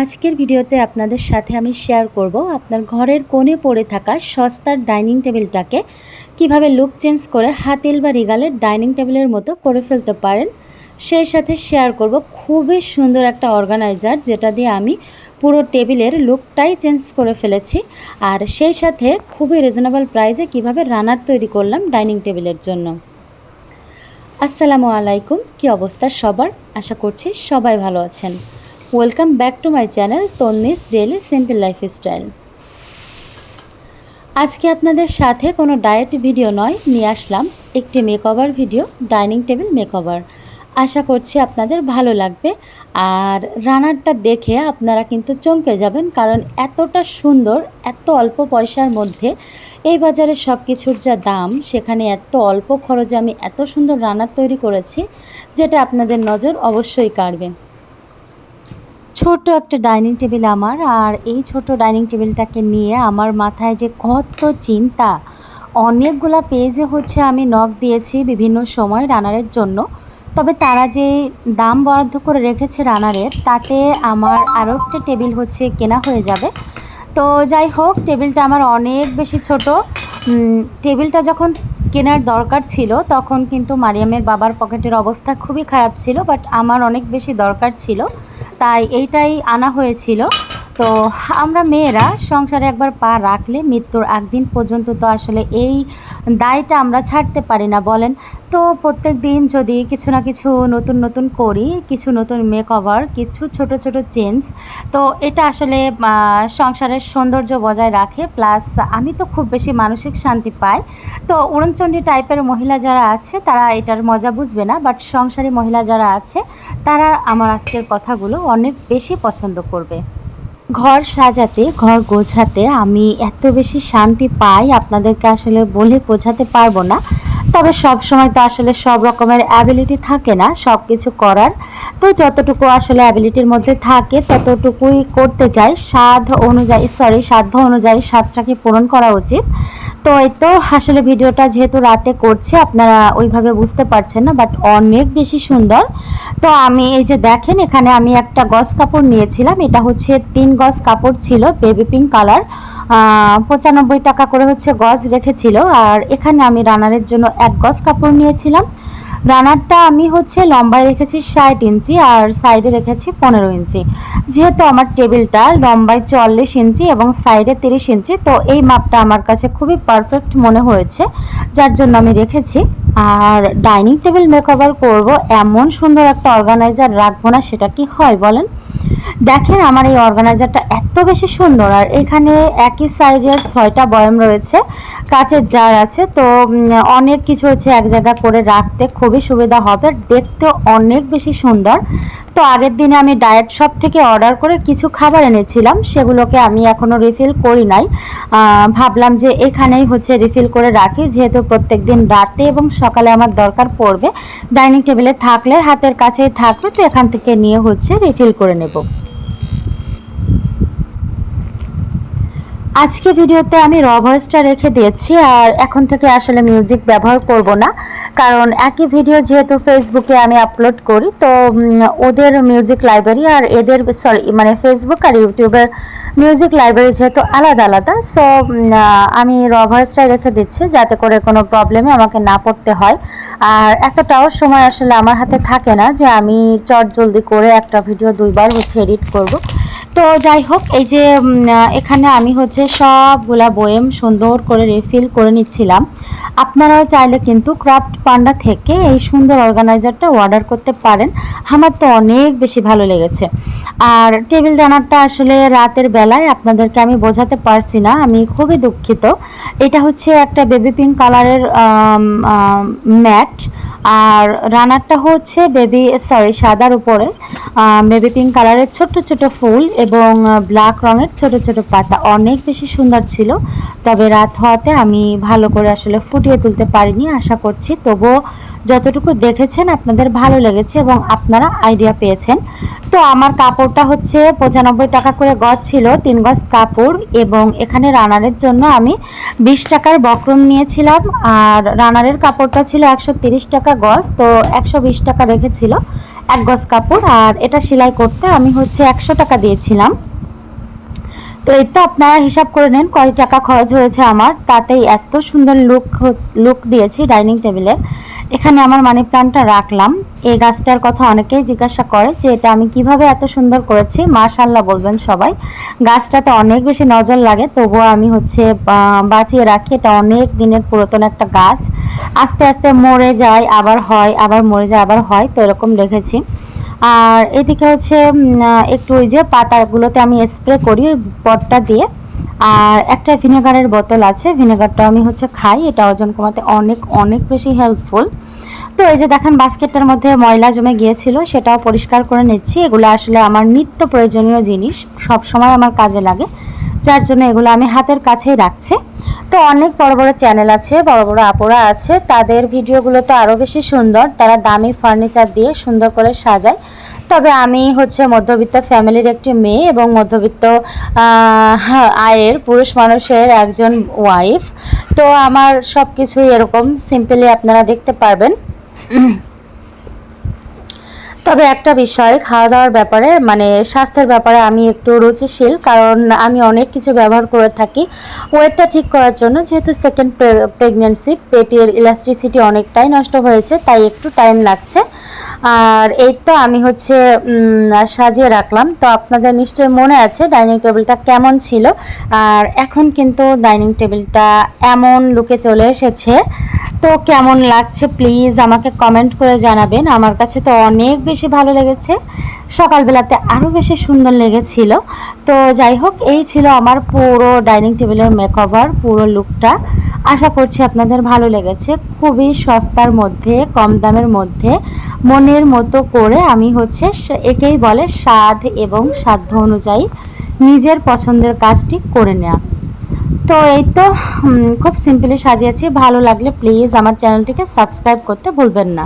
আজকের ভিডিওতে আপনাদের সাথে আমি শেয়ার করব আপনার ঘরের কোণে পড়ে থাকা সস্তার ডাইনিং টেবিলটাকে কীভাবে লুক চেঞ্জ করে হাতিল বা রিগালের ডাইনিং টেবিলের মতো করে ফেলতে পারেন। সেই সাথে শেয়ার করব খুবই সুন্দর একটা অর্গানাইজার যেটা দিয়ে আমি পুরো টেবিলের লুকটাই চেঞ্জ করে ফেলেছি। আর সেই সাথে খুবই রিজনেবল প্রাইসে কীভাবে রানার তৈরি করলাম ডাইনিং টেবিলের জন্য। আসসালামু আলাইকুম, কি অবস্থা সবার? আশা করছি সবাই ভালো আছেন। Welcome back to my channel Tonni's daily simple lifestyle আজকে আপনাদের সাথে কোনো ডায়েট ভিডিও নয়, নিয়ে আসলাম একটি makeover video dining table makeover আশা করছি আপনাদের ভালো লাগবে, আর রানারটা দেখে আপনারা কিন্তু চমকে যাবেন, কারণ এতটা সুন্দর, এত অল্প পয়সার মধ্যে এই বাজারে সব কিছুর যা দাম, সেখানে এত অল্প খরচে আমি এত সুন্দর রানার তৈরি করেছি, যেটা আপনাদের নজর অবশ্যই কাড়বে। ছোট একটা ডাইনিং টেবিল আমার, আর এই ছোট ডাইনিং টেবিলটাকে নিয়ে আমার মাথায় যে কত চিন্তা। অনেকগুলা পেজে হচ্ছে আমি নখ দিয়েছি বিভিন্ন সময় রানারের জন্য। তবে তারা যে দাম বরাদ্দ করে রেখেছে রানারের, তাতে আমার আরও একটা টেবিল হচ্ছে কেনা হয়ে যাবে। তো যাই হোক, টেবিলটা আমার অনেক বেশি ছোট। টেবিলটা যখন কেনার দরকার ছিল, তখন কিন্তু মারিয়ামের বাবার পকেটের অবস্থা খুবই খারাপ ছিল, বাট আমার অনেক বেশি দরকার ছিল। তাই এইটাই আনা হয়েছিল। তো আমরা মেয়েরা সংসারে একবার পা রাখলে মৃত্যুর একদিন পর্যন্ত তো আসলে এই দায়টা আমরা ছাড়তে পারি না, বলেন। তো প্রত্যেক দিন যদি কিছু না কিছু নতুন নতুন করি, কিছু নতুন মেকওভার কিছু ছোট ছোট চেঞ্জ তো এটা আসলে সংসারের সৌন্দর্য বজায় রাখে। প্লাস আমি তো খুব বেশি মানসিক শান্তি পাই। তো উড়নচণ্ডী টাইপের মহিলা যারা আছে, তারা এটার মজা বুঝবে না। বাট সংসারী মহিলা যারা আছে, তারা আমার আজকের কথাগুলো অনেক বেশি পছন্দ করবে। ঘর সাজাতে, ঘর গোছাতে আমি এত বেশি শান্তি পাই, আপনাদেরকে আসলে বলে বোঝাতে পারব না। তবে সব সময় তো আসলে সব রকমের অ্যাবিলিটি থাকে না সব কিছু করার। তো যতটুকু আসলে অ্যাবিলিটির মধ্যে থাকে, ততটুকুই করতে চাই। সাধ অনুযায়ী সরি সাধ্য অনুযায়ী সাধটাকে পূরণ করা উচিত। তো এই তো আসলে ভিডিওটা যেহেতু রাতে করছি, আপনারা ওইভাবে বুঝতে পারছেন না বাট অনেক বেশি সুন্দর। তো আমি এই যে দেখেন, এখানে আমি একটা গস কাপড় নিয়েছিলাম। এটা হচ্ছে তিন গজ কাপড় ছিল বেবি পিঙ্ক কালার পঁচানব্বই টাকা করে হচ্ছে গজ রেখেছিল। আর এখানে আমি রানারের জন্য এক গজ কাপড় নিয়েছিলাম। রানারটা আমি হচ্ছে লম্বায় রেখেছি ষাট ইঞ্চি আর সাইডে রেখেছি পনেরো ইঞ্চি। যেহেতু আমার টেবিলটা লম্বায় চল্লিশ ইঞ্চি এবং সাইডে তিরিশ ইঞ্চি, তো এই মাপটা আমার কাছে খুবই পারফেক্ট মনে হয়েছে, যার জন্য আমি রেখেছি। আর ডাইনিং টেবিল মেকওভার করব এমন সুন্দর একটা অর্গানাইজার রাখব না, সেটা কি হয় বলেন? দেখেন আমার এই অর্গানাইজারটা এত বেশি সুন্দর, আর এখানে একই সাইজের ছয়টা বয়াম রয়েছে, কাচের জার আছে, তো অনেক কিছু হচ্ছে এক জায়গা করে রাখতে খুবই সুবিধা হবে, দেখতে অনেক বেশি সুন্দর। তো আগের দিনে আমি ডায়েট শপ থেকে অর্ডার করে কিছু খাবার এনেছিলাম, সেগুলোকে আমি এখনও রিফিল করি নাই। ভাবলাম যে এখানেই হচ্ছে রিফিল করে রাখি, যেহেতু প্রত্যেক দিন রাতে এবং সকালে আমার দরকার পড়বে, ডাইনিং টেবিলে থাকলে, হাতের কাছেই থাকবে, তো এখান থেকে নিয়ে হচ্ছে রিফিল করে নেব। আজকে ভিডিওতে আমি র ভয়েসটা রেখে দিয়েছি আর এখন থেকে আসলে মিউজিক ব্যবহার করব না। কারণ একই ভিডিও যেহেতু ফেসবুকে আমি আপলোড করি, তো ওদের মিউজিক লাইব্রেরি আর এদের সরি মানে ফেসবুক আর ইউটিউবের মিউজিক লাইব্রেরি যেহেতু আলাদা আলাদা সো আমি র ভয়েসটা রেখে দিচ্ছি যাতে করে কোনো প্রবলেমে আমাকে না পড়তে হয়। আর এতটাও সময় আসলে আমার হাতে থাকে না যে আমি চট জলদি করে একটা ভিডিও দুইবার হচ্ছে এডিট করব। তো যাই হোক, এই যে এখানে আমি হচ্ছে সবগুলা বয়েম সুন্দর করে রিফিল করে নিচ্ছিলাম। আপনারাও চাইলে কিন্তু ক্রাফট পান্ডা থেকে এই সুন্দর অর্গানাইজারটা অর্ডার করতে পারেন। আমার তো অনেক বেশি ভালো লেগেছে। আর টেবিল রানারটা আসলে রাতের বেলায় আপনাদেরকে আমি বোঝাতে পারছি না, আমি খুবই দুঃখিত। এটা হচ্ছে একটা বেবি পিঙ্ক কালারের ম্যাট আর রানারটা হচ্ছে বেবি সরি সাদার উপরে বেবি পিঙ্ক কালারের ছোট ছোট ফুল এবং ব্ল্যাক রঙের ছোট ছোট পাতা। অনেক বেশি সুন্দর ছিল, তবে রাত হওয়াতে আমি ভালো করে আসলে ফুটিয়ে তুলতে পারিনি, আশা করছি। তবুও যতটুকু দেখেছেন, আপনাদের ভালো লেগেছে এবং আপনারা আইডিয়া পেয়েছেন। তো আমার কাপড়টা হচ্ছে পঁচানব্বই টাকা করে গজ ছিল, তিন গজ কাপড় এবং এখানে রানারের জন্য আমি বিশ টাকার বক্রম নিয়েছিলাম। আর রানারের কাপড়টা ছিল একশো টাকা গজ তো একশো বিশ টাকা রেখেছিল এক গজ কাপড়, আর এটা সেলাই করতে আমি হচ্ছে একশো টাকা দিয়েছিলাম। তো তো আপনারা হিসাব করে নেন কয় টাকা খরচ হয়েছে আমার, তাতেই এত সুন্দর লুক লুক দিয়েছি ডাইনিং টেবিলের এখানে আমার মানি প্ল্যান্টটা রাখলাম। এই গাছটার কথা অনেকেই জিজ্ঞাসা করে যে এটা আমি কীভাবে এত সুন্দর করেছি। মাশাল্লাহ বলবেন সবাই। গাছটাতে অনেক বেশি নজর লাগে, তবুও আমি হচ্ছে বাঁচিয়ে রাখি। এটা অনেক দিনের পুরাতন একটা গাছ। আস্তে আস্তে মরে যায়, আবার হয়, আবার মরে যায়, আবার হয়, তো এরকম রেখেছি আর এদিকে হচ্ছে একটু ওই যে পাতাগুলোতে আমি স্প্রে করি, ওই পটটা দিয়ে। আর একটা ভিনেগারের বোতল আছে, ভিনেগারটা আমি হচ্ছে খাই, এটা ওজন কমাতে অনেক অনেক বেশি হেল্পফুল তো এই যে দেখেন, বাস্কেটটার মধ্যে ময়লা জমে গিয়েছিল, সেটাও পরিষ্কার করে নিচ্ছি। এগুলো আসলে আমার নিত্য প্রয়োজনীয় জিনিস সব সময় আমার কাজে লাগে। যার জন্য এগুলো আমি হাতের কাছেই রাখছি। তো অনেক বড় বড় চ্যানেল আছে, বড় বড় আপোরা আছে, তাদের ভিডিওগুলো তো আরও বেশি সুন্দর। তারা দামি ফার্নিচার দিয়ে সুন্দর করে সাজায়। তবে আমি হচ্ছে মধ্যবিত্ত ফ্যামিলির একটি মেয়ে এবং মধ্যবিত্ত আয়ের পুরুষ মানুষের একজন ওয়াইফ তো আমার সব কিছুই এরকম সিম্পলি আপনারা দেখতে পারবেন। তবে একটা বিষয় খাওয়া দাওয়ার ব্যাপারে মানে স্বাস্থ্যের ব্যাপারে আমি একটু রুচিশীল, কারণ আমি অনেক কিছু ব্যবহার করে থাকি। ওয়েটটা ঠিক করার জন্য যেহেতু সেকেন্ড প্রেগনেন্সি পেটের ইলাস্ট্রিসিটি অনেকটাই নষ্ট হয়েছে, তাই একটু টাইম লাগছে। আর এই তো আমি হচ্ছে সাজিয়ে রাখলাম। তো আপনাদের নিশ্চয়ই মনে আছে ডাইনিং টেবিলটা কেমন ছিল। আর এখন কিন্তু ডাইনিং টেবিলটা এমন লুকে চলে এসেছে। তো কেমন লাগছে প্লিজ আমাকে কমেন্ট করে জানাবেন। আমার কাছে তো অনেক বেশি ভালো লেগেছে। সকালবেলাতে আরও বেশি সুন্দর লেগেছিল। তো যাই হোক, এই ছিল আমার পুরো ডাইনিং টেবিলের মেকওভার পুরো লুকটা আশা করছি আপনাদের ভালো লেগেছে। খুবই সস্তার মধ্যে, কম দামের মধ্যে, মনের মতো করে আমি হচ্ছে একেই বলে স্বাদ এবং সাধ্য অনুযায়ী নিজের পছন্দের কাজটি করে নেওয়া তো এই তো খুব সিম্পলি সাজিয়েছি। ভালো লাগলে প্লিজ আমার চ্যানেলটিকে সাবস্ক্রাইব করতে ভুলবেন না।